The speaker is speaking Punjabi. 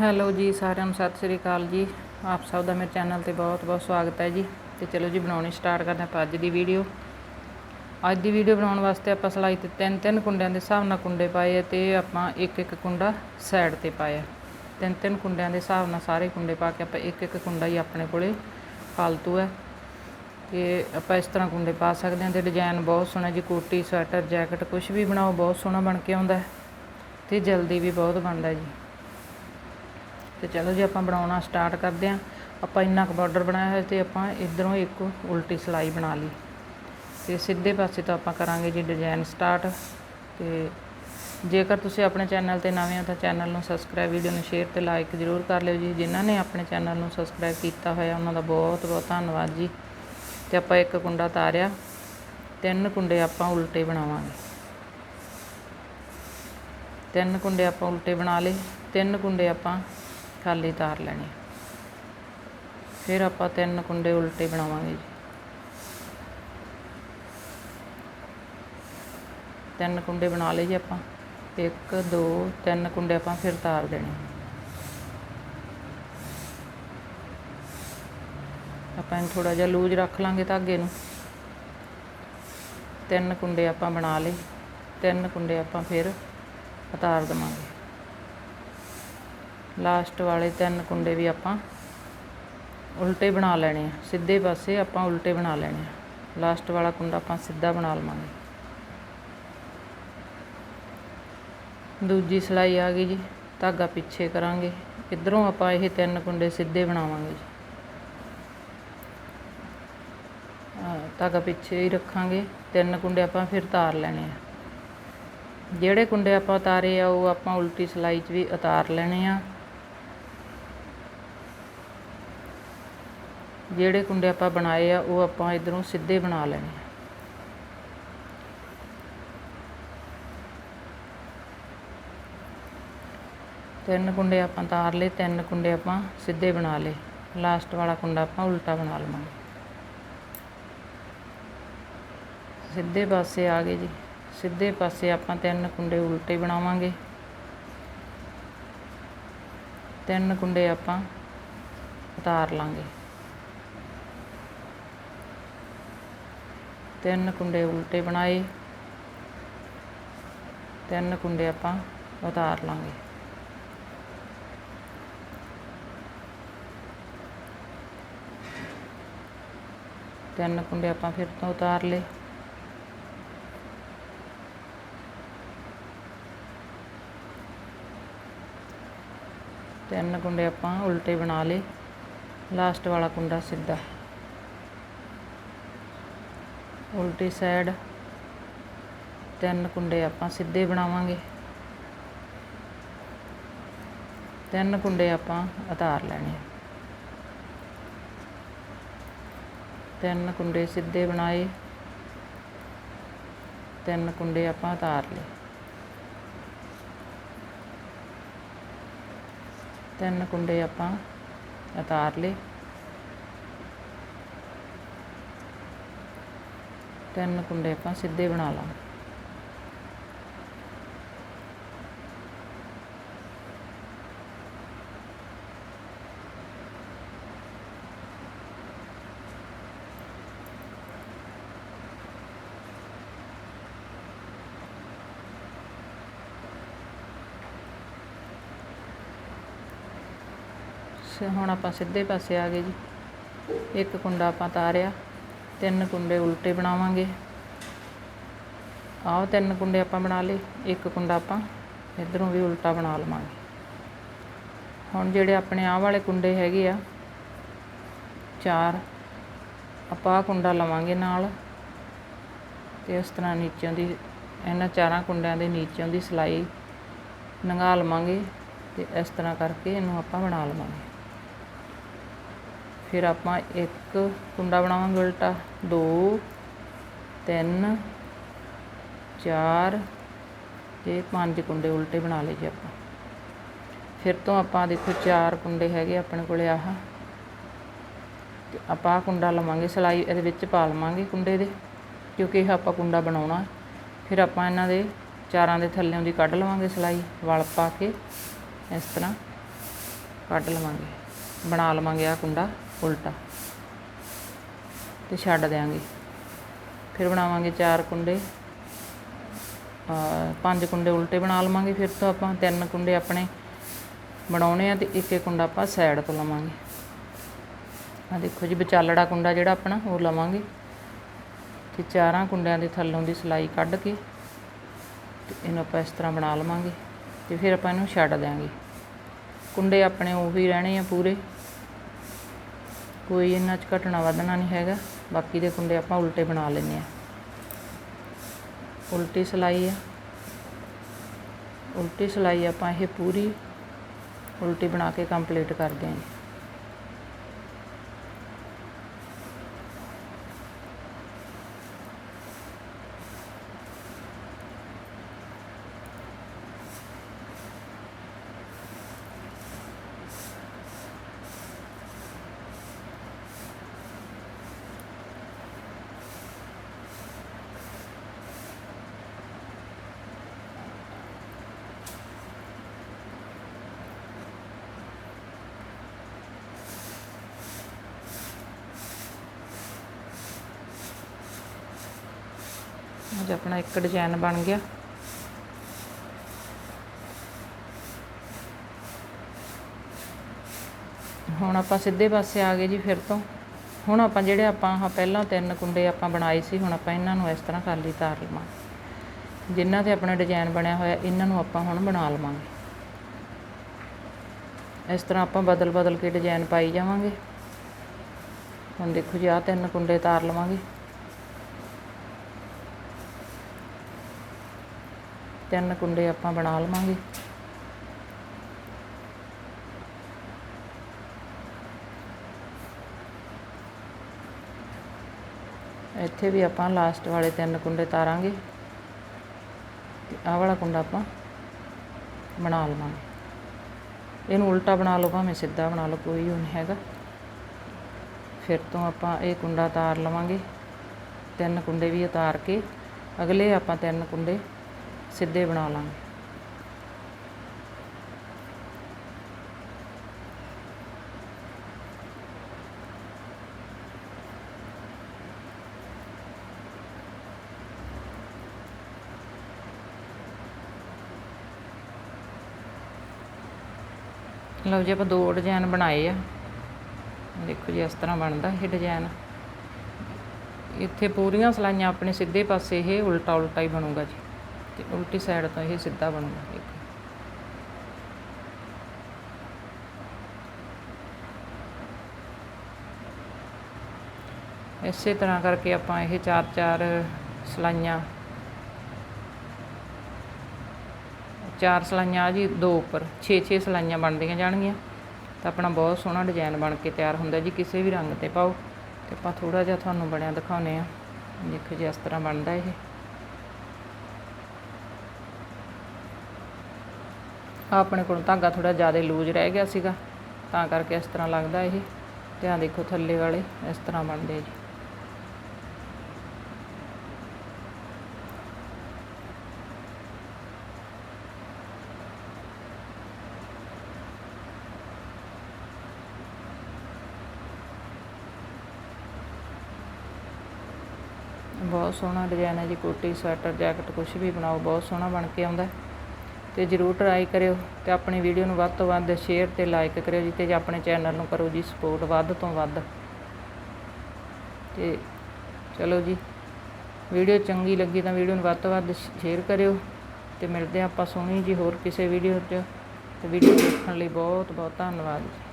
ਹੈਲੋ ਜੀ ਸਾਰਿਆਂ ਨੂੰ, ਸਤਿ ਸ੍ਰੀ ਅਕਾਲ ਜੀ। ਆਪ ਸਭ ਦਾ ਮੇਰੇ ਚੈਨਲ ਤੇ ਬਹੁਤ ਬਹੁਤ ਸਵਾਗਤ ਹੈ ਜੀ। ਤੇ ਚਲੋ ਜੀ, ਬਣਾਉਣੀ ਸਟਾਰਟ ਕਰਦੇ ਆਪਾਂ ਅੱਜ ਦੀ ਵੀਡੀਓ ਅੱਜ ਦੀ ਵੀਡੀਓ ਬਣਾਉਣ ਵਾਸਤੇ ਆਪਾਂ ਸਲਾਈ ਤੇ ਤਿੰਨ ਤਿੰਨ ਕੁੰਡਿਆਂ ਦੇ ਹਿਸਾਬ ਨਾਲ ਕੁੰਡੇ ਪਾਏ ਆ ਤੇ ਆਪਾਂ ਇੱਕ ਇੱਕ ਕੁੰਡਾ ਸਾਈਡ ਤੇ ਪਾਇਆ ਤਿੰਨ ਤਿੰਨ ਕੁੰਡਿਆਂ ਦੇ ਹਿਸਾਬ ਨਾਲ ਸਾਰੇ ਕੁੰਡੇ ਪਾ ਕੇ ਆਪਾਂ ਇੱਕ ਇੱਕ ਕੁੰਡਾ ਹੀ ਆਪਣੇ ਕੋਲੇ ਫਾਲਤੂ ਹੈ। ਤੇ ਆਪਾਂ ਇਸ ਤਰ੍ਹਾਂ ਕੁੰਡੇ ਪਾ ਸਕਦੇ ਹਾਂ ਤੇ ਡਿਜ਼ਾਈਨ ਬਹੁਤ ਸੋਹਣਾ ਜੀ। ਕੋਟੀ, ਸਵੈਟਰ, ਜੈਕਟ ਕੁਝ ਵੀ ਬਣਾਓ, ਬਹੁਤ ਸੋਹਣਾ ਬਣ ਕੇ ਆਉਂਦਾ ਹੈ ਤੇ ਜਲਦੀ ਵੀ ਬਹੁਤ ਬਣਦਾ ਜੀ। ਤੇ ਚਲੋ ਜੀ ਆਪਾਂ ਬਣਾਉਣਾ ਸਟਾਰਟ ਕਰਦੇ ਹਾਂ। ਆਪਾਂ ਇੰਨਾ ਕੁ ਬਾਰਡਰ ਬਣਾਇਆ ਹੋਇਆ ਤੇ ਆਪਾਂ ਇਧਰੋਂ ਇੱਕ ਉਲਟੀ ਸਲਾਈ ਬਣਾ ਲਈ। ਤੇ ਸਿੱਧੇ ਪਾਸੇ ਤੋਂ ਆਪਾਂ ਕਰਾਂਗੇ ਜੀ ਡਿਜ਼ਾਈਨ ਸਟਾਰਟ ਤੇ ਜੇਕਰ ਤੁਸੀਂ ਆਪਣੇ ਚੈਨਲ ਤੇ ਨਵੇਂ ਹੋ ਤਾਂ ਚੈਨਲ ਨੂੰ ਸਬਸਕ੍ਰਾਈਬ ਵੀਡੀਓ ਨੂੰ ਸ਼ੇਅਰ ਤੇ ਲਾਈਕ ਜ਼ਰੂਰ ਕਰ ਲਿਓ ਜੀ। ਜਿਨ੍ਹਾਂ ਨੇ ਆਪਣੇ ਚੈਨਲ ਨੂੰ ਸਬਸਕ੍ਰਾਈਬ ਕੀਤਾ ਹੋਇਆ, ਉਹਨਾਂ ਦਾ ਬਹੁਤ ਬਹੁਤ ਧੰਨਵਾਦ ਜੀ। ਤੇ ਆਪਾਂ ਇੱਕ ਕੁੰਡਾ ਤਾਰਿਆ, ਤਿੰਨ ਕੁੰਡੇ ਆਪਾਂ ਉਲਟੇ ਬਣਾਵਾਂਗੇ। ਤਿੰਨ ਕੁੰਡੇ ਆਪਾਂ ਉਲਟੇ ਬਣਾ ਲਏ, ਤਿੰਨ ਕੁੰਡੇ ਆਪਾਂ ਖਾਲੀ ਤਾਰ ਲੈਣੀ ਫਿਰ ਆਪਾਂ ਤਿੰਨ ਕੁੰਡੇ ਉਲਟੇ ਬਣਾਵਾਂਗੇ ਜੀ। ਤਿੰਨ ਕੁੰਡੇ ਬਣਾ ਲਏ ਜੀ ਆਪਾਂ। 1 2 3 ਕੁੰਡੇ ਆਪਾਂ ਫਿਰ ਤਾਰ ਦੇਣੇ। ਆਪਾਂ ਇਹਨੂੰ ਥੋੜਾ ਜਿਹਾ ਲੂਜ਼ ਰੱਖ ਲਾਂਗੇ ਧਾਗੇ ਨੂੰ। ਤਿੰਨ ਕੁੰਡੇ ਆਪਾਂ ਬਣਾ ਲਏ। ਤਿੰਨ ਕੁੰਡੇ ਆਪਾਂ ਫਿਰ ਉਤਾਰ ਦਵਾਂਗੇ। ਲਾਸਟ ਵਾਲੇ ਤਿੰਨ ਕੁੰਡੇ ਵੀ ਆਪਾਂ ਉਲਟੇ ਬਣਾ ਲੈਣੇ ਆ। ਸਿੱਧੇ ਪਾਸੇ ਆਪਾਂ ਉਲਟੇ ਬਣਾ ਲੈਣੇ ਆ। ਲਾਸਟ ਵਾਲਾ ਕੁੰਡਾ ਆਪਾਂ ਸਿੱਧਾ ਬਣਾ ਲਵਾਂਗੇ। ਦੂਜੀ ਸਲਾਈ ਆ ਗਈ ਜੀ। ਧਾਗਾ ਪਿੱਛੇ ਕਰਾਂਗੇ। ਇਧਰੋਂ ਆਪਾਂ ਇਹ ਤਿੰਨ ਕੁੰਡੇ ਸਿੱਧੇ ਬਣਾਵਾਂਗੇ ਜੀ। ਧਾਗਾ ਪਿੱਛੇ ਹੀ ਰੱਖਾਂਗੇ। ਤਿੰਨ ਕੁੰਡੇ ਆਪਾਂ ਫਿਰ ਤਾਰ ਲੈਣੇ ਆ। ਜਿਹੜੇ ਕੁੰਡੇ ਆਪਾਂ ਉਤਾਰੇ ਆ, ਉਹ ਆਪਾਂ ਉਲਟੀ ਸਲਾਈ 'ਚ ਵੀ ਉਤਾਰ ਲੈਣੇ ਆ। ਜਿਹੜੇ ਕੁੰਡੇ ਆਪਾਂ ਬਣਾਏ ਆ, ਉਹ ਆਪਾਂ ਇਧਰੋਂ ਸਿੱਧੇ ਬਣਾ ਲੈਣੇ ਆ। ਤਿੰਨ ਕੁੰਡੇ ਆਪਾਂ ਤਾਰ ਲਏ, ਤਿੰਨ ਕੁੰਡੇ ਆਪਾਂ ਸਿੱਧੇ ਬਣਾ ਲਏ। ਲਾਸਟ ਵਾਲਾ ਕੁੰਡਾ ਆਪਾਂ ਉਲਟਾ ਬਣਾ ਲਵਾਂਗੇ। ਸਿੱਧੇ ਪਾਸੇ ਆ ਗਏ ਜੀ। ਸਿੱਧੇ ਪਾਸੇ ਆਪਾਂ ਤਿੰਨ ਕੁੰਡੇ ਉਲਟੇ ਬਣਾਵਾਂਗੇ। ਤਿੰਨ ਕੁੰਡੇ ਆਪਾਂ ਉਤਾਰ ਲਾਂਗੇ। ਤਿੰਨ ਕੁੰਡੇ ਉਲਟੇ ਬਣਾਏ। ਤਿੰਨ ਕੁੰਡੇ ਆਪਾਂ ਉਤਾਰ ਲਾਂਗੇ। ਤਿੰਨ ਕੁੰਡੇ ਆਪਾਂ ਫਿਰ ਤੋਂ ਉਤਾਰ ਲਏ। ਤਿੰਨ ਕੁੰਡੇ ਆਪਾਂ ਉਲਟੇ ਬਣਾ ਲਏ। ਲਾਸਟ ਵਾਲਾ ਕੁੰਡਾ ਸਿੱਧਾ। ਉਲਟੀ ਸਾਈਡ ਤਿੰਨ ਕੁੰਡੇ ਆਪਾਂ ਸਿੱਧੇ ਬਣਾਵਾਂਗੇ। ਤਿੰਨ ਕੁੰਡੇ ਆਪਾਂ ਉਤਾਰ ਲੈਣੇ ਤਿੰਨ ਕੁੰਡੇ ਸਿੱਧੇ ਬਣਾਏ। ਤਿੰਨ ਕੁੰਡੇ ਆਪਾਂ ਉਤਾਰ ਲਏ। ਤਿੰਨ ਕੁੰਡੇ ਆਪਾਂ ਉਤਾਰ ਲਏ। ਤਿੰਨ ਕੁੰਡੇ ਆਪਾਂ ਸਿੱਧੇ ਬਣਾ ਲਾਂਗੇ ਹੁਣ ਆਪਾਂ ਸਿੱਧੇ ਪਾਸੇ ਆ ਗਏ ਜੀ। ਇੱਕ ਕੁੰਡਾ ਆਪਾਂ ਤਾਰਿਆ। ਤਿੰਨ ਕੁੰਡੇ ਉਲਟੇ ਬਣਾਵਾਂਗੇ। ਆਹ ਤਿੰਨ ਕੁੰਡੇ ਆਪਾਂ ਬਣਾ ਲਏ, ਇੱਕ ਕੁੰਡਾ ਆਪਾਂ ਇਧਰੋਂ ਵੀ ਉਲਟਾ ਬਣਾ ਲਵਾਂਗੇ। ਹੁਣ ਜਿਹੜੇ ਆਪਣੇ ਆਹ ਵਾਲੇ ਕੁੰਡੇ ਹੈਗੇ ਆ, ਚਾਰ, ਆਪਾਂ ਆਹ ਕੁੰਡਾ ਲਵਾਂਗੇ ਨਾਲ ਤੇ ਇਸ ਤਰ੍ਹਾਂ ਨੀਚੋਂ ਦੀ, ਇਹਨਾਂ ਚਾਰਾਂ ਕੁੰਡਿਆਂ ਦੇ ਨੀਚੋਂ ਦੀ ਸਲਾਈ ਲੰਘਾ ਲਵਾਂਗੇ ਤੇ ਇਸ ਤਰ੍ਹਾਂ ਕਰਕੇ ਇਹਨੂੰ ਆਪਾਂ ਬਣਾ ਲਵਾਂਗੇ। ਫਿਰ ਆਪਾਂ ਇੱਕ ਕੁੰਡਾ ਬਣਾਵਾਂਗੇ ਉਲਟਾ। 2 3 4 ਤੇ ਪੰਜ ਕੁੰਡੇ ਉਲਟੇ ਬਣਾ ਲਏ ਜੀ ਆਪਾਂ। ਫਿਰ ਤੋਂ ਆਪਾਂ ਦੇਖੋ ਚਾਰ ਕੁੰਡੇ ਹੈਗੇ ਆਪਣੇ ਕੋਲੇ ਆਹ। ਤੇ ਆਪਾਂ ਕੁੰਡਾ ਲਵਾਂਗੇ, ਸਲਾਈ ਇਹਦੇ ਵਿੱਚ ਪਾ ਲਵਾਂਗੇ ਕੁੰਡੇ ਦੇ, ਕਿਉਂਕਿ ਇਹ ਆਪਾਂ ਕੁੰਡਾ ਬਣਾਉਣਾ। ਫਿਰ ਆਪਾਂ ਇਹਨਾਂ ਦੇ ਚਾਰਾਂ ਦੇ ਥੱਲੇੋਂ ਦੀ ਕੱਢ ਲਵਾਂਗੇ ਸਲਾਈ, ਵਲ ਪਾ ਕੇ ਇਸ ਤਰ੍ਹਾਂ ਕੱਢ ਲਵਾਂਗੇ, ਬਣਾ ਲਵਾਂਗੇ ਆ ਕੁੰਡਾ। ਉਲਟਾ। ਤੇ ਛੱਡ ਦਿਆਂਗੇ। ਫਿਰ ਬਣਾਵਾਂਗੇ ਚਾਰ ਕੁੰਡੇ। ਪੰਜ ਕੁੰਡੇ ਉਲਟੇ ਬਣਾ ਲਵਾਂਗੇ ਫਿਰ ਤੋਂ ਆਪਾਂ। ਤਿੰਨ ਕੁੰਡੇ ਆਪਣੇ ਬਣਾਉਣੇ ਆ ਤੇ ਇੱਕ ਇੱਕ ਕੁੰਡਾ ਆਪਾਂ ਸਾਈਡ ਤੋਂ ਲਵਾਂਗੇ। ਆ ਦੇਖੋ ਜੀ, ਵਿਚਾਲੜਾ ਕੁੰਡਾ ਜਿਹੜਾ ਆਪਣਾ, ਉਹ ਲਵਾਂਗੇ। ਤੇ ਚਾਰਾਂ ਕੁੰਡਿਆਂ ਦੇ ਥੱਲੋਂ ਦੀ ਸਲਾਈ ਕੱਢ ਕੇ ਤੇ ਇਹਨੂੰ ਆਪਾਂ ਇਸ ਤਰ੍ਹਾਂ ਬਣਾ ਲਵਾਂਗੇ। ਤੇ ਫਿਰ ਆਪਾਂ ਇਹਨੂੰ ਛੱਡ ਦਿਆਂਗੇ। ਕੁੰਡੇ ਆਪਣੇ ਉਹੀ ਰਹਿਣੇ ਆ ਪੂਰੇ। ਕੋਈ ਇਹਨਾਂ 'ਚ ਘਟਣਾ ਵਧਣਾ ਨਹੀਂ ਹੈਗਾ। ਬਾਕੀ ਦੇ ਕੁੰਡੇ ਆਪਾਂ ਉਲਟੇ ਬਣਾ ਲੈਂਦੇ ਆ ਉਲਟੀ ਸਲਾਈ ਆ। ਉਲਟੀ ਸਲਾਈ ਆਪਾਂ ਇਹ ਪੂਰੀ ਉਲਟੀ ਬਣਾ ਕੇ ਕੰਪਲੀਟ ਕਰਦੇ ਹਾਂ। ਅੱਜ ਆਪਣਾ ਇੱਕ ਡਿਜ਼ਾਈਨ ਬਣ ਗਿਆ। ਹੁਣ ਆਪਾਂ ਸਿੱਧੇ ਪਾਸੇ ਆ ਗਏ ਜੀ ਫਿਰ ਤੋਂ। ਹੁਣ ਆਪਾਂ ਜਿਹੜੇ ਆਪਾਂ ਆਹ ਪਹਿਲਾਂ ਤਿੰਨ ਕੁੰਡੇ ਆਪਾਂ ਬਣਾਏ ਸੀ, ਹੁਣ ਆਪਾਂ ਇਹਨਾਂ ਨੂੰ ਇਸ ਤਰ੍ਹਾਂ ਖਾਲੀ ਤਾਰ ਲਵਾਂਗੇ। ਜਿਨ੍ਹਾਂ ਤੇ ਆਪਣਾ ਡਿਜ਼ਾਈਨ ਬਣਿਆ ਹੋਇਆ, ਇਹਨਾਂ ਨੂੰ ਆਪਾਂ ਹੁਣ ਬਣਾ ਲਵਾਂਗੇ। ਇਸ ਤਰ੍ਹਾਂ ਆਪਾਂ ਬਦਲ ਬਦਲ ਕੇ ਡਿਜ਼ਾਈਨ ਪਾਈ ਜਾਵਾਂਗੇ। ਹੁਣ ਦੇਖੋ ਜੀ ਆਹ ਤਿੰਨ ਕੁੰਡੇ ਤਾਰ ਲਵਾਂਗੇ। ਤਿੰਨ ਕੁੰਡੇ ਆਪਾਂ ਬਣਾ ਲਵਾਂਗੇ। ਇੱਥੇ ਵੀ ਆਪਾਂ ਲਾਸਟ ਵਾਲੇ ਤਿੰਨ ਕੁੰਡੇ ਤਾਰਾਂਗੇ ਤੇ ਆਹ ਵਾਲਾ ਕੁੰਡਾ ਆਪਾਂ ਬਣਾ ਲਵਾਂਗੇ। ਇਹਨੂੰ ਉਲਟਾ ਬਣਾ ਲਓ, ਭਾਵੇਂ ਸਿੱਧਾ ਬਣਾ ਲਓ, ਕੋਈ ਉਹ ਨਹੀਂ ਹੈਗਾ। ਫਿਰ ਤੋਂ ਆਪਾਂ ਇਹ ਕੁੰਡਾ ਤਾਰ ਲਵਾਂਗੇ। ਤਿੰਨ ਕੁੰਡੇ ਵੀ ਉਤਾਰ ਕੇ ਅਗਲੇ ਆਪਾਂ ਤਿੰਨ ਕੁੰਡੇ ਸਿੱਧੇ ਬਣਾ ਲਾਂਗੇ ਲਓ ਜੀ, ਆਪਾਂ ਦੋ ਡਿਜ਼ਾਈਨ ਬਣਾਏ ਆ। ਦੇਖੋ ਜੀ, ਇਸ ਤਰ੍ਹਾਂ ਬਣਦਾ ਇਹ ਡਿਜ਼ਾਈਨ। ਇੱਥੇ ਪੂਰੀਆਂ ਸਲਾਈਆਂ ਆਪਣੇ ਸਿੱਧੇ ਪਾਸੇ, ਇਹ ਉਲਟਾ ਉਲਟਾ ਹੀ ਬਣੂਗਾ ਜੀ। ਤੇ ਉਲਟੀ ਸਾਈਡ ਤੋਂ ਇਹ ਸਿੱਧਾ ਬਣੂਗਾ ਇੱਕ। ਇਸੇ ਤਰ੍ਹਾਂ ਕਰਕੇ ਆਪਾਂ ਇਹ ਚਾਰ ਚਾਰ ਸਲਾਈਆਂ ਚਾਰ ਸਲਾਈਆਂ ਆ ਜੀ, ਦੋ ਉੱਪਰ 6-6 ਸਲਾਈਆਂ ਬਣਦੀਆਂ ਜਾਣਗੀਆਂ। ਤਾਂ ਆਪਣਾ ਬਹੁਤ ਸੋਹਣਾ ਡਿਜ਼ਾਈਨ ਬਣ ਕੇ ਤਿਆਰ ਹੁੰਦਾ ਜੀ, ਕਿਸੇ ਵੀ ਰੰਗ ਤੇ ਪਾਓ। ਤੇ ਆਪਾਂ ਥੋੜਾ ਜਿਹਾ ਤੁਹਾਨੂੰ ਬਣਿਆ ਦਿਖਾਉਨੇ ਆ ਦੇਖੋ ਜੀ, ਇਸ ਤਰ੍ਹਾਂ ਬਣਦਾ ਇਹ। ਆਪਣੇ ਕੋਲ ਧਾਗਾ ਥੋੜਾ ਜ਼ਿਆਦਾ ਲੂਜ਼ ਰਹਿ ਗਿਆ ਸੀਗਾ, ਤਾਂ ਕਰਕੇ ਇਸ ਤਰ੍ਹਾਂ ਲੱਗਦਾ ਇਹ। ਤੇ ਆ ਦੇਖੋ ਥੱਲੇ ਵਾਲੇ, ਇਸ ਤਰ੍ਹਾਂ ਬਣਦੇ ਜੀ। ਬਹੁਤ ਸੋਹਣਾ ਡਿਜ਼ਾਈਨ ਹੈ ਜੀ, ਕੋਟੀ, ਸਵੈਟਰ, ਜੈਕਟ ਕੁਝ ਵੀ ਬਣਾਓ, ਬਹੁਤ ਸੋਹਣਾ ਬਣ ਕੇ ਆਉਂਦਾ। ਤੇ ਜਰੂਰ ਟਰਾਈ ਕਰਿਓ ਤੇ ਆਪਣੀ ਵੀਡੀਓ ਨੂੰ ਵੱਧ ਤੋਂ ਵੱਧ ਸ਼ੇਅਰ ਤੇ ਲਾਈਕ ਕਰਿਓ ਜੀ ਤੇ ਜੇ ਆਪਣੇ ਚੈਨਲ ਨੂੰ ਕਰੋ ਜੀ ਸਪੋਰਟ ਵੱਧ ਤੋਂ ਵੱਧ। ਤੇ ਚਲੋ ਜੀ ਵੀਡੀਓ ਚੰਗੀ ਲੱਗੀ ਤਾਂ ਵੀਡੀਓ ਨੂੰ ਵੱਧ ਤੋਂ ਵੱਧ ਸ਼ੇਅਰ ਕਰਿਓ ਤੇ ਮਿਲਦੇ ਹਾਂ ਆਪਾਂ ਸੋਹਣੀ ਜੀ ਹੋਰ ਕਿਸੇ ਵੀਡੀਓ 'ਚ। ਤੇ ਵੀਡੀਓ ਦੇਖਣ ਲਈ ਬਹੁਤ ਬਹੁਤ ਧੰਨਵਾਦ ਜੀ।